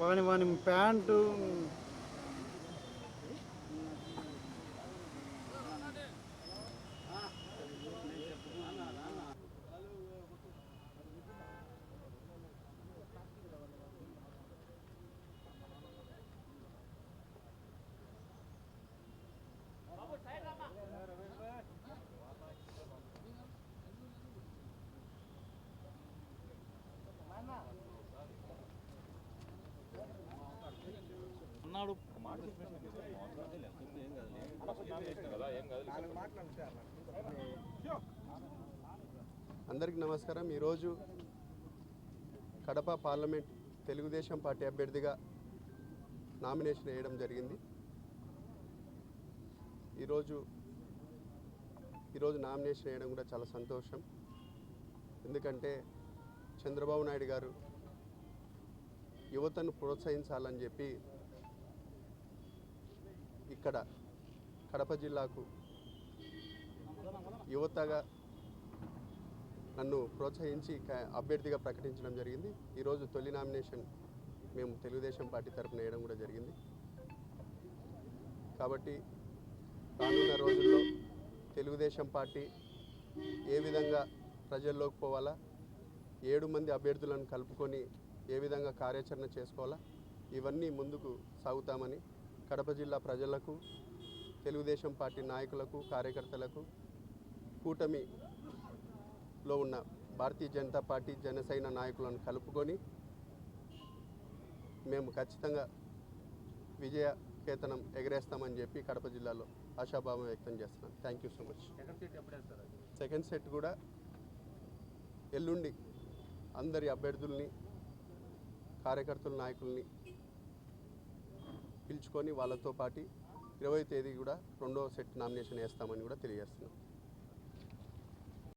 వాని వాని ప్యాంటు అందరికీ నమస్కారం. ఈరోజు కడప పార్లమెంట్ తెలుగుదేశం పార్టీ అభ్యర్థిగా నామినేషన్ వేయడం జరిగింది. ఈరోజు ఈరోజు నామినేషన్ వేయడం కూడా చాలా సంతోషం. ఎందుకంటే చంద్రబాబు నాయుడు గారు యువతను ప్రోత్సహించాలని చెప్పి ఇక్కడ కడప జిల్లాకు యువతగా నన్ను ప్రోత్సహించి అభ్యర్థిగా ప్రకటించడం జరిగింది. ఈరోజు తొలి నామినేషన్ మేము తెలుగుదేశం పార్టీ తరఫున వేయడం కూడా జరిగింది. కాబట్టి రానున్న రోజుల్లో తెలుగుదేశం పార్టీ ఏ విధంగా ప్రజల్లోకి పోవాలా ఏడు మంది అభ్యర్థులను కలుపుకొని ఏ విధంగా కార్యాచరణ చేసుకోవాలా ఇవన్నీ ముందుకు సాగుతామని కడప జిల్లా ప్రజలకు తెలుగుదేశం పార్టీ నాయకులకు కార్యకర్తలకు కూటమిలో ఉన్న భారతీయ జనతా పార్టీ జనసేన నాయకులను కలుపుకొని మేము ఖచ్చితంగా విజయ కేతనం ఎగరేస్తామని చెప్పి కడప జిల్లాలో ఆశాభావం వ్యక్తం చేస్తున్నాను thank you so much second set కూడా ఎల్లుండి అందరి అభ్యర్థుల్ని కార్యకర్తల నాయకుల్ని పిలుచుకొని వాళ్ళతో పాటు ఇరవై తేదీ కూడా రెండో సెట్ నామినేషన్ వేస్తామని కూడా తెలియజేస్తున్నాం.